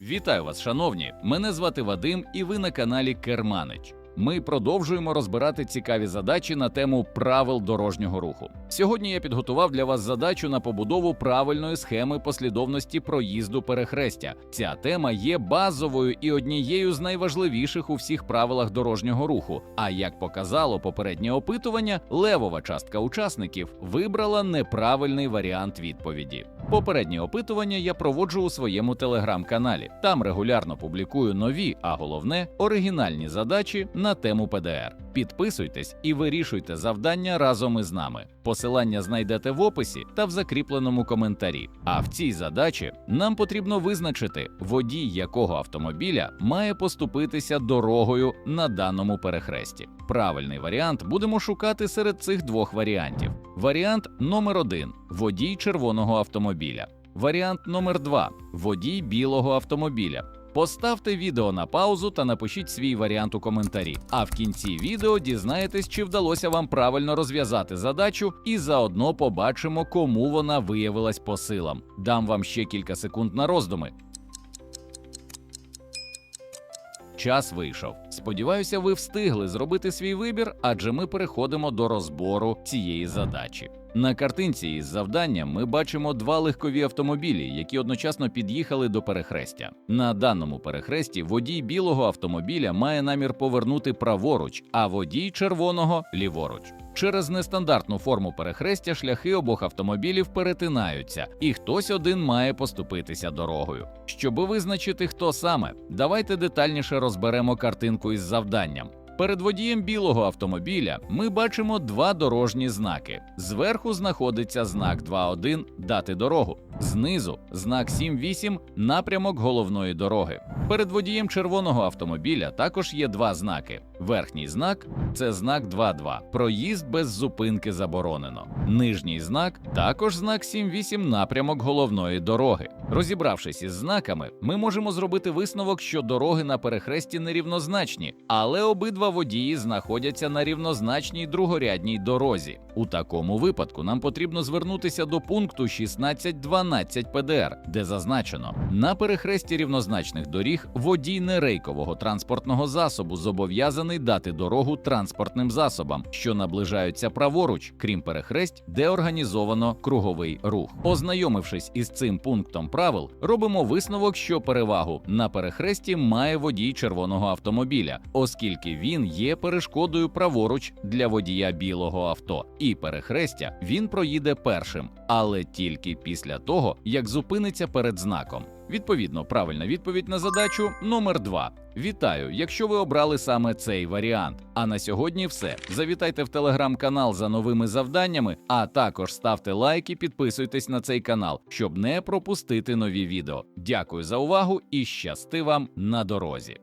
Вітаю вас, шановні! Мене звати Вадим, і ви на каналі Керманич. Ми продовжуємо розбирати цікаві задачі на тему правил дорожнього руху. Сьогодні я підготував для вас задачу на побудову правильної схеми послідовності проїзду перехрестя. Ця тема є базовою і однією з найважливіших у всіх правилах дорожнього руху. А як показало попереднє опитування, левова частка учасників вибрала неправильний варіант відповіді. Попереднє опитування я проводжу у своєму телеграм-каналі. Там регулярно публікую нові, а головне оригінальні задачі на тему ПДР. Підписуйтесь і вирішуйте завдання разом із нами. Посилання знайдете в описі та в закріпленому коментарі. А в цій задачі нам потрібно визначити, водій якого автомобіля має поступитися дорогою на даному перехресті. Правильний варіант будемо шукати серед цих двох варіантів. Варіант номер один водій червоного автомобіля. Варіант номер 2 водій білого автомобіля. Поставте відео на паузу та напишіть свій варіант у коментарі. А в кінці відео дізнаєтесь, чи вдалося вам правильно розв'язати задачу, і заодно побачимо, кому вона виявилась по силам. Дам вам ще кілька секунд на роздуми. Час вийшов. Сподіваюся, ви встигли зробити свій вибір, адже ми переходимо до розбору цієї задачі. На картинці із завданням ми бачимо два легкові автомобілі, які одночасно під'їхали до перехрестя. На даному перехресті водій білого автомобіля має намір повернути праворуч, а водій червоного ліворуч. Через нестандартну форму перехрестя шляхи обох автомобілів перетинаються, і хтось один має поступитися дорогою. Щоби визначити, хто саме, давайте детальніше розберемо картинку із завданням. Перед водієм білого автомобіля ми бачимо два дорожні знаки. Зверху знаходиться знак 2.1 дати дорогу, знизу знак 7.8 напрямок головної дороги. Перед водієм червоного автомобіля також є два знаки. Верхній знак це знак 2.2 проїзд без зупинки заборонено. Нижній знак також знак 7.8 напрямок головної дороги. Розібравшись із знаками, ми можемо зробити висновок, що дороги на перехресті нерівнозначні, але обидва водії знаходяться на рівнозначній другорядній дорозі. У такому випадку нам потрібно звернутися до пункту 16.12 ПДР, де зазначено на перехресті рівнозначних доріг водій нерейкового транспортного засобу зобов'язаний дати дорогу транспортним засобам, що наближаються праворуч, крім перехресть, де організовано круговий рух. Ознайомившись із цим пунктом правил, робимо висновок, що перевагу на перехресті має водій червоного автомобіля, оскільки він є перешкодою праворуч для водія білого авто, і перехрестя він проїде першим, але тільки після того, як зупиниться перед знаком. Відповідно, правильна відповідь на задачу номер 2. Вітаю, якщо ви обрали саме цей варіант. А на сьогодні все. Завітайте в телеграм-канал за новими завданнями, а також ставте лайк і підписуйтесь на цей канал, щоб не пропустити нові відео. Дякую за увагу і щасти вам на дорозі.